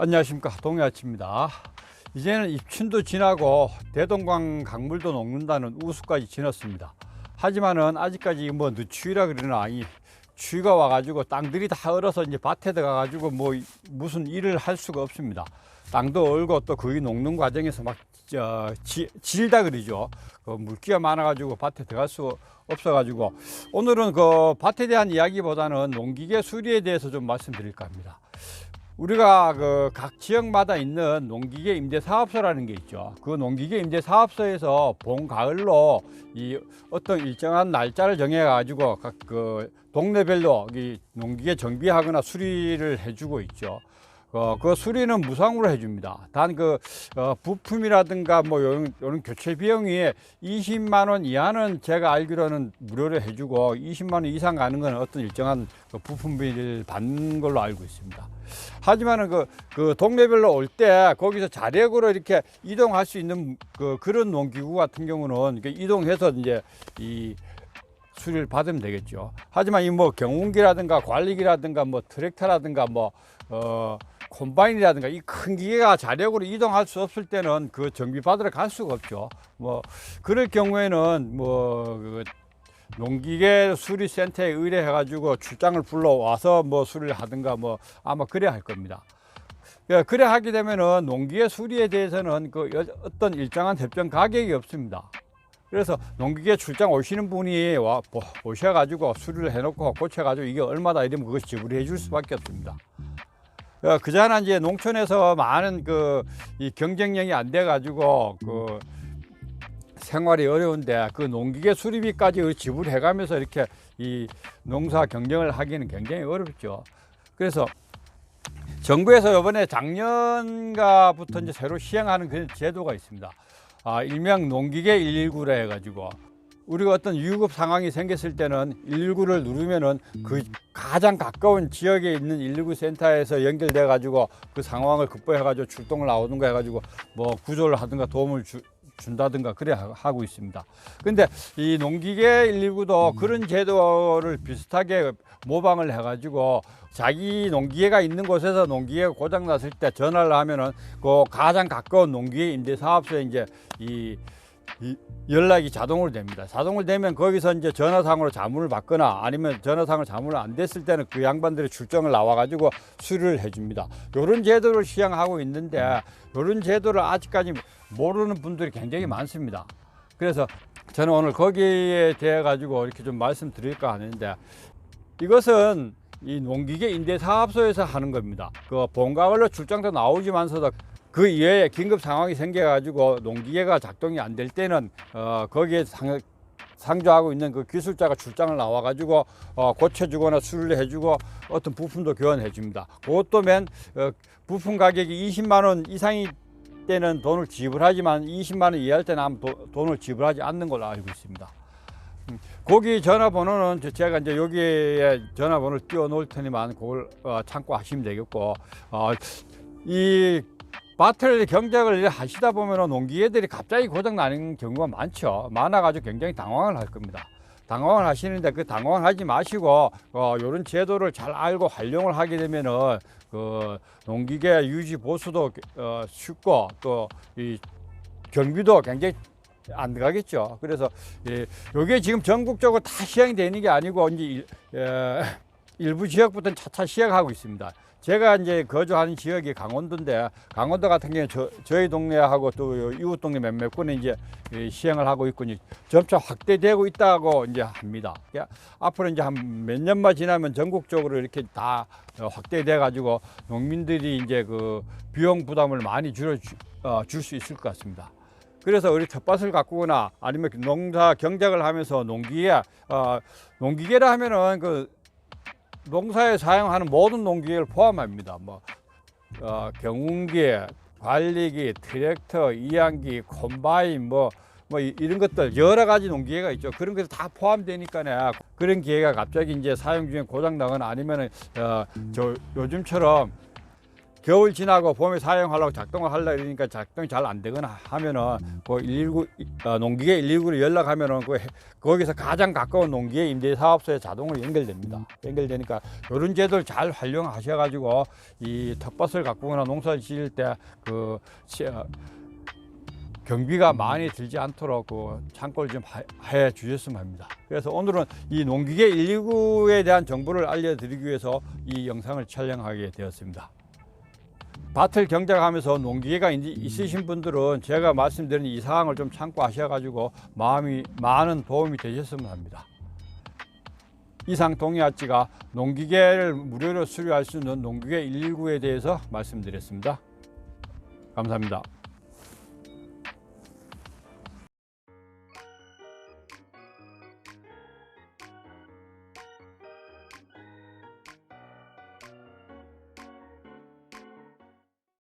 안녕하십니까 동해아치입니다. 이제는 입춘도 지나고 대동강 강물도 녹는다는 우수까지 지났습니다. 하지만은 아직까지 뭐 늦추위라 그러나 이 추위가 와가지고 땅들이 다 얼어서 이제 밭에 들어가가지고 뭐 무슨 일을 할 수가 없습니다. 땅도 얼고 또 거기 녹는 과정에서 막 저, 지, 질다 그러죠. 그 물기가 많아가지고 밭에 들어갈 수 없어가지고 오늘은 그 밭에 대한 이야기보다는 농기계 수리에 대해서 좀 말씀드릴까 합니다. 우리가 그 각 지역마다 있는 농기계 임대 사업소라는 게 있죠. 그 농기계 임대 사업소에서 봄, 가을로 이 어떤 일정한 날짜를 정해 가지고 각 그 동네별로 이 농기계 정비하거나 수리를 해주고 있죠. 어, 그 수리는 무상으로 해줍니다. 단그 어, 부품이라든가 뭐 요런, 요런 교체 비용이 20만 원 이하는 제가 알기로는 무료로 해주고 20만 원 이상 가는 건 어떤 일정한 그 부품비를 받는 걸로 알고 있습니다. 하지만은 그, 그 동네별로 올 때 거기서 자력으로 이렇게 이동할 수 있는 그 그런 농기구 같은 경우는 그 이동해서 이제 이 수리를 받으면 되겠죠. 하지만 이 뭐 경운기라든가 관리기라든가 뭐 트랙터라든가 뭐 어, 콤바인이라든가 이 큰 기계가 자력으로 이동할 수 없을 때는 그 정비 받으러 갈 수가 없죠. 뭐 그럴 경우에는 뭐그 농기계 수리센터에 의뢰해 가지고 출장을 불러와서 뭐 수리를 하든가 뭐 아마 그래야 할 겁니다. 예, 그래 하게 되면은 농기계 수리에 대해서는 그 여- 어떤 일정한 협정 가격이 없습니다. 그래서 농기계 출장 오시는 분이 와 보- 오셔가지고 수리를 해놓고 고쳐가지고 이게 얼마다 이러면 그것이 지불해 줄 수밖에 없습니다. 어, 그자나 이제 농촌에서 많은 그 이 경쟁력이 안 돼가지고 그 생활이 어려운데 그 농기계 수리비까지 지불해가면서 이렇게 이 농사 경쟁을 하기는 굉장히 어렵죠. 그래서 정부에서 이번에 작년가부터 이제 새로 시행하는 그런 제도가 있습니다. 아, 일명 농기계 119라 해가지고 우리가 어떤 위급 상황이 생겼을 때는 119를 누르면은 그 가장 가까운 지역에 있는 119 센터에서 연결돼 가지고 그 상황을 극복해 가지고 출동을 나오든가 해 가지고 뭐 구조를 하든가 도움을 주, 준다든가 그래 하- 하고 있습니다. 근데 이 농기계 119도 그런 제도를 비슷하게 모방을 해 가지고 자기 농기계가 있는 곳에서 농기계가 고장 났을 때 전화를 하면은 그 가장 가까운 농기계 임대 사업소에 이제 이이 연락이 자동으로 됩니다. 자동으로 되면 거기서 이제 전화상으로 자문을 받거나 아니면 전화상으로 자문을 안 됐을 때는 그 양반들이 출정을 나와가지고 수리를 해줍니다. 이런 제도를 시행하고 있는데 이런 제도를 아직까지 모르는 분들이 굉장히 많습니다. 그래서 저는 오늘 거기에 대해 가지고 이렇게 좀 말씀드릴까 하는데 이것은 이 농기계 임대 사업소에서 하는 겁니다. 그 본가을로 출장도 나오지만서도 그 이외에 긴급 상황이 생겨가지고 농기계가 작동이 안 될 때는 어 거기에 상, 상주하고 있는 그 기술자가 출장을 나와가지고 어 고쳐주거나 수리를 해주고 어떤 부품도 교환해 줍니다. 그것도 맨 어, 부품 가격이 20만 원 이상이 때는 돈을 지불하지만 20만 원 이하일 때는 아마 도- 돈을 지불하지 않는 걸로 알고 있습니다. 음, 거기 전화번호는 저- 제가 이제 여기에 전화번호를 띄워 놓을 테니만 그걸 어, 참고하시면 되겠고 어, 이 밭을 경작을 하시다 보면 농기계들이 갑자기 고장 나는 경우가 많죠. 많아가지고 굉장히 당황을 할 겁니다. 당황을 하시는데 그 당황을 하지 마시고 어, 이런 제도를 잘 알고 활용을 하게 되면은 그 농기계 유지 보수도 어, 쉽고 또 이 경비도 굉장히 안 들어가겠죠. 그래서 예, 이게 지금 전국적으로 다 시행이 되는 게 아니고 이제 일, 에, 일부 지역부터는 차차 시행하고 있습니다. 제가 이제 거주하는 지역이 강원도인데 강원도 같은 경우에 저, 저희 동네하고 또 이웃 동네 몇몇 군에 이제 이 시행을 하고 이제 점차 확대되고 있다고 이제 합니다. 야, 앞으로 이제 한 몇 년만 지나면 전국적으로 이렇게 다 어, 확대돼 가지고 농민들이 이제 그 비용 부담을 많이 줄여 줄수 있을 것 같습니다. 그래서 우리 텃밭을 가꾸거나 아니면 농사 경작을 하면서 농기계 어, 농기계라 하면은 그 농사에 사용하는 모든 농기계를 포함합니다. 뭐 어, 경운기, 관리기, 트랙터, 이양기, 콤바인 뭐. 뭐 이- 이런 것들 여러 가지 농기계가 있죠. 그런 것들 다 포함되니까요. 그런 기계가 갑자기 이제 사용 중에 고장 나거나 아니면은 어, 저 요즘처럼 겨울 지나고 봄에 사용하려고 작동을 하려 이러니까 작동이 잘 안 되거나 하면은 그 119, 어, 농기계 119로 연락하면은 그 해- 거기서 가장 가까운 농기계 임대 사업소에 자동으로 연결됩니다. 연결되니까 이런 제도를 잘 활용하셔가지고 이 텃밭을 가꾸거나 농사를 지을 때그 경비가 많이 들지 않도록 그 참고를 좀 하- 해 주셨으면 합니다. 그래서 오늘은 이 농기계 119에 대한 정보를 알려드리기 위해서 이 영상을 촬영하게 되었습니다. 밭을 경작하면서 농기계가 있으신 분들은 제가 말씀드린 이 사항을 좀 참고하셔가지고 마음이 많은 도움이 되셨으면 합니다. 이상 동의할지가 농기계를 무료로 수료할 수 있는 농기계 119에 대해서 말씀드렸습니다. 감사합니다.